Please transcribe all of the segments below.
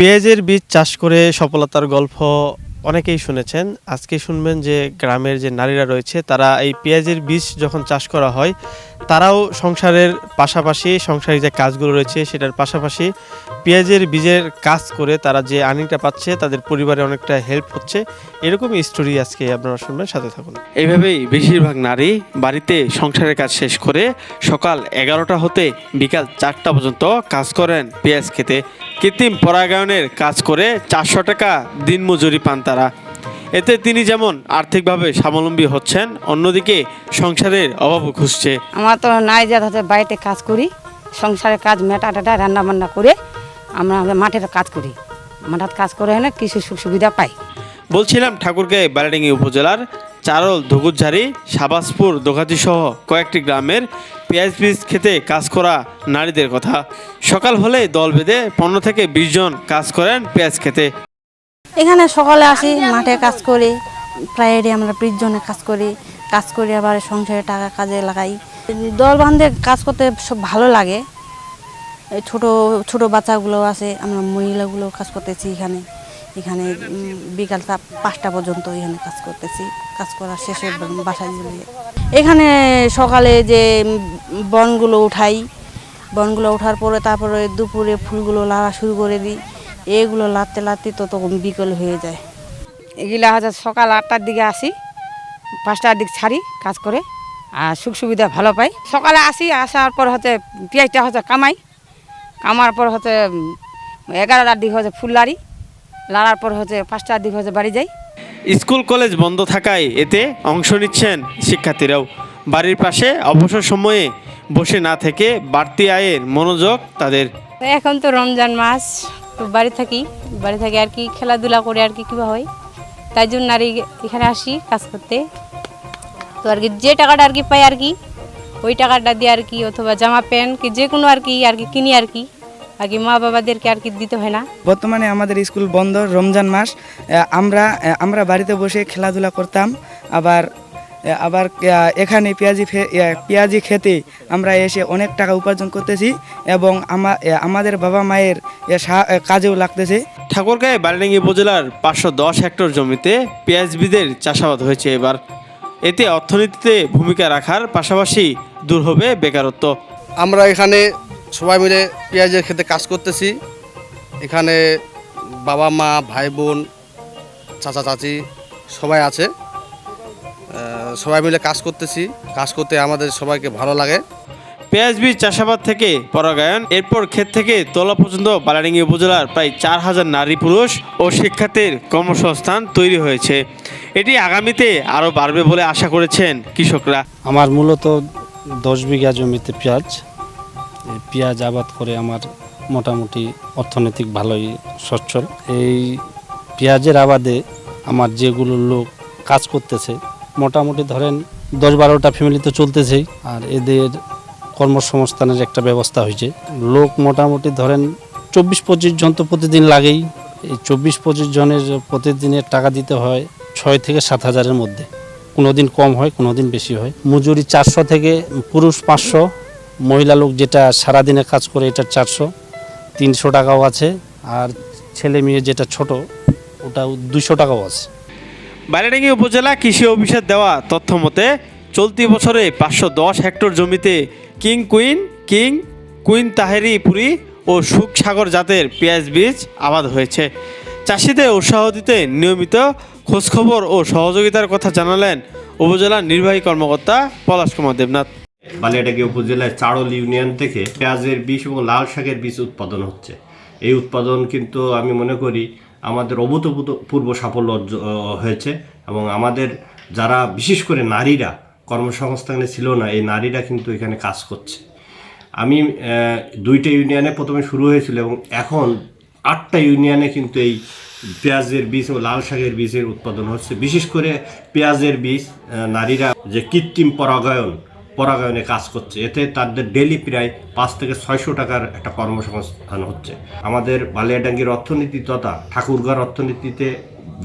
পেঁয়াজের বীজ চাষ করে সফলতার গল্প অনেকেই শুনেছেন। আজকে শুনবেন যে গ্রামের যে নারীরা রয়েছে, তারা এই পেঁয়াজের বীজ যখন চাষ করা হয়, তারাও সংসারের পাশাপাশি সংসারের যে কাজগুলো রয়েছে, সেটার পাশাপাশি পেঁয়াজের বীজের কাজ করে তারা যে আর্নিংটা পাচ্ছে, তাদের পরিবারে অনেকটা হেল্প হচ্ছে। এরকম স্টোরি আজকে আপনারা শুনবেন, সাথে থাকুন। এইভাবেই বেশিরভাগ নারী বাড়িতে সংসারের কাজ শেষ করে সকাল এগারোটা হতে বিকাল চারটা পর্যন্ত কাজ করেন পেঁয়াজ খেতে। কৃত্রিম পরাগায়নের কাজ করে চারশো টাকা দিন মজুরি পান তারা। এতে তিনি যেমন আর্থিকভাবে স্বাবলম্বী হচ্ছেন অন্যদিকে সংসারের অভাব ঘুষছে। আমার তো নাই যে বাড়িতে কাজ করি সংসারের কাজ মেটা টেটা রান্না বান্না করে আমরা মাঠের কাজ করি। মাঠের কাজ করে এনে কিছু সুখ সুবিধা পাই। বলছিলাম ঠাকুরগাঁও বারাডিঙ্গি উপজেলার চারল, ধুগুরঝাড়ি, সাবাসপুর দোঘাতি সহ কয়েকটি গ্রামের পেঁয়াজ বীজ খেতে কাজ করা নারীদের কথা। সকাল হলে দল বেঁধে পনেরো থেকে বিশ জন কাজ করেন পেঁয়াজ খেতে। এখানে সকালে আসি, মাঠে কাজ করি প্রায়ই আমরা বিশ জনে কাজ করি কাজ করি আবার সংসারে টাকা কাজে লাগাই। দল বান্ধে কাজ করতে সব ভালো লাগে। ছোট ছোট বাচ্চাগুলো আছে, আমরা মহিলাগুলো কাজ করতেছি এখানে। এখানে বিকাল পাঁচটা পর্যন্ত এখানে কাজ করতেছি। কাজ করার শেষে বাসায় গিয়ে এখানে সকালে যে বনগুলো উঠাই, বনগুলো ওঠার পরে তারপরে দুপুরে ফুলগুলো লাগা শুরু করে দিই। এগুলো লাতে লাতে তো তখন বিকেল হয়ে যায়। এগুলা হচ্ছে সকাল আটটার দিকে আসি, পাঁচটার দিক ছাড়ি কাজ করে, আর সুখ সুবিধা ভালো পাই। সকালে আসি, আসার পর হচ্ছে পেঁয়াজটা হচ্ছে কামাই, কামার পর হচ্ছে এগারোটার দিকে হচ্ছে ফুল লাড়ি। লাড়ার পর হচ্ছে পাঁচটার দিকে হচ্ছে বাড়ি যাই। স্কুল কলেজ বন্ধ থাকায় এতে অংশ নিচ্ছেন শিক্ষার্থীরাও। বাড়ির পাশে অবসর সময়ে বসে না থেকে বাড়তি আয়ের মনোযোগ তাদের। এখন তো রমজান মাস তো বাড়ি থাকি বাড়ি থাকি আর কি খেলাধুলা করে আর কি কীভাবে হয়। তাই জন্য আর এখানে আসি কাজ করতে। তো আর কি যে টাকাটা আর কি পাই আর কি ওই টাকাটা দিয়ে আর কি অথবা জামা প্যান্ট কি যে কোনো আর কি আর কি কিনি আর কি। কি মা বাবাদেরকে আর কি দিতে হয় না? বর্তমানে আমাদের স্কুল বন্ধ রমজান মাস। আমরা আমরা বাড়িতে বসে খেলাধুলা করতাম। আবার আবার এখানে পেঁয়াজি ফে- পেঁয়াজি খেতে আমরা এসে অনেক টাকা উপার্জন করতেছি এবং আমাদের বাবা মায়ের কাজেও লাগতেছে। ঠাকুরগাঁও বারাডাঙ্গি উপজেলার পাঁচশো দশ হেক্টর জমিতে পেঁয়াজ বীজের চাষাবাদ হয়েছে এবার। এতে অর্থনীতিতে ভূমিকা রাখার পাশাপাশি দূর হবে বেকারত্ব। আমরা এখানে সবাই মিলে পেঁয়াজের খেতে কাজ করতেছি। এখানে বাবা মা ভাই বোন চাচা চাচি সবাই আছে। সবাই মিলে কাজ করতেছি। কাজ করতে আমাদের সবাইকে ভালো লাগে। পেঁয়াজ বীজ চাষাবাদ থেকে পরাগায়ন এরপর ক্ষেত থেকে তোলা পর্যন্ত বালাডিঙ্গি উপজেলার প্রায় চার হাজার নারী পুরুষ ও শিক্ষার্থীর কর্মসংস্থান তৈরি হয়েছে। এটি আগামীতে আরও বাড়বে বলে আশা করেছেন কৃষকরা। আমার মূলত দশ বিঘা জমিতে পেঁয়াজ। পেঁয়াজ আবাদ করে আমার মোটামুটি অর্থনৈতিক ভালোই সচ্ছল। এই পেঁয়াজের আবাদে আমার যেগুলো লোক কাজ করতেছে, মোটামুটি ধরেন দশ বারোটা ফ্যামিলি তো চলতেছেই, আর এদের কর্মসংস্থানের একটা ব্যবস্থা হয়েছে। লোক মোটামুটি ধরেন চব্বিশ পঁচিশ জন তো প্রতিদিন লাগেই। এই চব্বিশ পঁচিশ জনের প্রতিদিনের টাকা দিতে হয় ছয় থেকে সাত হাজারের মধ্যে। কোনো দিন কম হয় কোনো দিন বেশি হয়। মজুরি চারশো থেকে পুরুষ পাঁচশো মহিলা লোক যেটা সারাদিনে কাজ করে এটা চারশো, তিনশো টাকাও আছে, আর ছেলে মেয়ে যেটা ছোট ওটা দুশো টাকাও আছে। বালিয়াডাঙ্গি উপজেলা কৃষি অফিসের দেওয়া তথ্য মতে, চলতি বছরে পাঁচশো দশ হেক্টর জমিতে king queen king queen Taherpuri ও সুখসাগর জাতের পেঁয়াজ বীজ আবাদ হয়েছে। চাষিদের উৎসাহ দিতে নিয়মিত খোঁজখবর ও সহযোগিতার কথা জানালেন উপজেলার নির্বাহী কর্মকর্তা পলাশ কুমার দেবনাথ। বালিয়াডাঙ্গি উপজেলায় চাড়ল ইউনিয়ন থেকে পেঁয়াজের বীজ এবং লাল শাকের বীজ উৎপাদন হচ্ছে। এই উৎপাদন কিন্তু আমি মনে করি আমাদের অভূতপূর্ব সাফল্য হয়েছে এবং আমাদের যারা বিশেষ করে নারীরা কর্মসংস্থানে ছিল না, এই নারীরা কিন্তু এখানে কাজ করছে। আমি দুইটা ইউনিয়নে প্রথমে শুরু হয়েছিল এবং এখন আটটা ইউনিয়নে কিন্তু এই পেঁয়াজের বীজ ও লাল শাকের বীজের উৎপাদন হচ্ছে। বিশেষ করে পেঁয়াজের বীজ নারীরা যে কৃত্রিম পরাগায়ন পরাগায়নে কাজ করছে। এতে তাদের ডেলি প্রায় পাঁচ থেকে ছয়শো টাকার একটা কর্মসংস্থান হচ্ছে। আমাদের বালিয়াডাঙ্গির অর্থনীতি তথা ঠাকুরগাঁর অর্থনীতিতে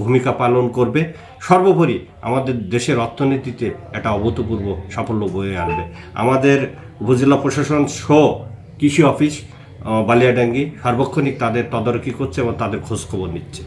ভূমিকা পালন করবে। সর্বোপরি আমাদের দেশের অর্থনীতিতে একটা অভূতপূর্ব সাফল্য বয়ে আনবে। আমাদের উপজেলা প্রশাসন সহ কৃষি অফিস বালিয়াডাঙ্গি সার্বক্ষণিক তাদের তদারকি করছে এবং তাদের খোঁজখবর নিচ্ছে।